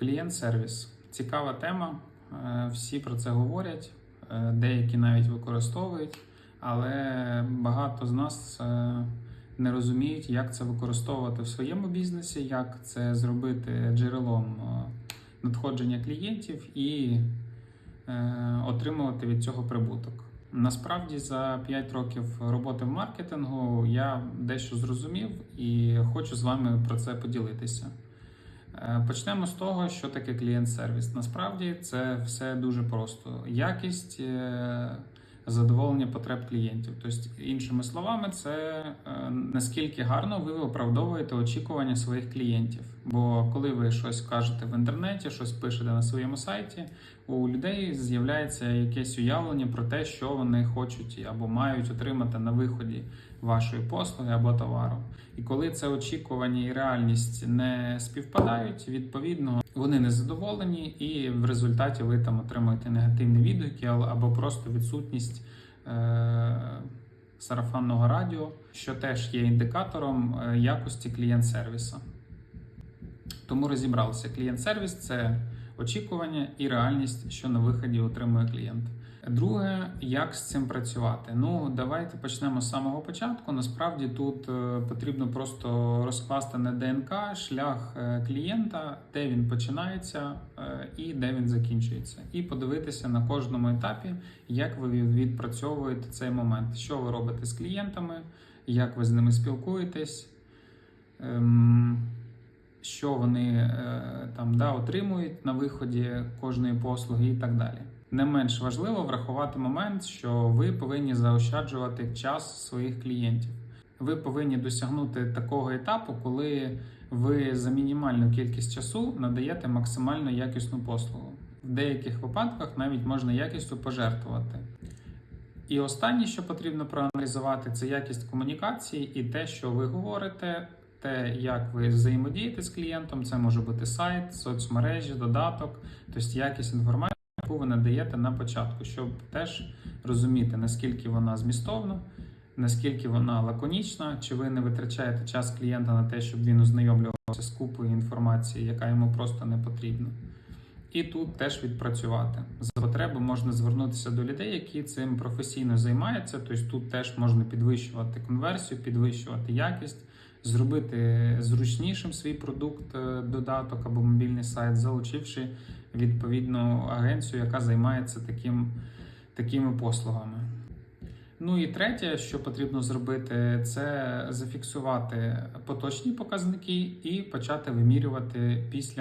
Клієнт-сервіс цікава тема. е, Всі про це говорять, е, деякі навіть використовують, але багато з нас е, не розуміють, як це використовувати в своєму бізнесі, як це зробити джерелом надходження клієнтів і отримувати від цього прибуток. Насправді за 5 років роботи в маркетингу я дещо зрозумів і хочу з вами про це поділитися. Е, Почнемо з того, що таке клієнт-сервіс. Насправді це все дуже просто. Якість е, задоволення потреб клієнтів. Тобто, іншими словами, це е, наскільки гарно ви виправдовуєте очікування своїх клієнтів. Бо коли ви щось кажете в інтернеті, щось пишете на своєму сайті, у людей з'являється якесь уявлення про те, що вони хочуть або мають отримати на виході вашої послуги або товару. І коли це очікування і реальність не співпадають, відповідно вони не задоволені, і в результаті ви там отримуєте негативні відгуки або просто відсутність е- сарафанного радіо, що теж є індикатором е, якості клієнт-сервісу. Тому розібралися. Клієнт-сервіс це очікування і реальність, що на виході отримує клієнт. Друге, як з цим працювати? Ну, давайте почнемо з самого початку. Насправді тут е, потрібно просто розкласти на ДНК шлях е, клієнта, де він починається е, і де він закінчується, і подивитися на кожному етапі, як ви відпрацьовуєте цей момент, що ви робите з клієнтами, як ви з ними спілкуєтесь. Що вони е, там да, отримують на виході кожної послуги і так далі. Не менш важливо врахувати момент, що ви повинні заощаджувати час своїх клієнтів. Ви повинні досягнути такого етапу, коли ви за мінімальну кількість часу надаєте максимально якісну послугу. В деяких випадках навіть можна якістю пожертвувати. І останнє, що потрібно проаналізувати, це якість комунікації і те, що ви говорите, те, як ви взаємодієте з клієнтом. Це може бути сайт, соцмережі, додаток, тобто якість інформації, яку ви надаєте на початку, щоб теж розуміти, наскільки вона змістовна, наскільки вона лаконічна, чи ви не витрачаєте час клієнта на те, щоб він ознайомлювався з купою інформації, яка йому просто не потрібна. І тут теж відпрацювати. За потреби можна звернутися до людей, які цим професійно займаються. Тобто тут теж можна підвищувати конверсію, підвищувати якість, зробити зручнішим свій продукт, е, додаток або мобільний сайт, залучивши відповідну агенцію, яка займається таким, такими послугами. Ну і третє, що потрібно зробити, це зафіксувати поточні показники і почати вимірювати після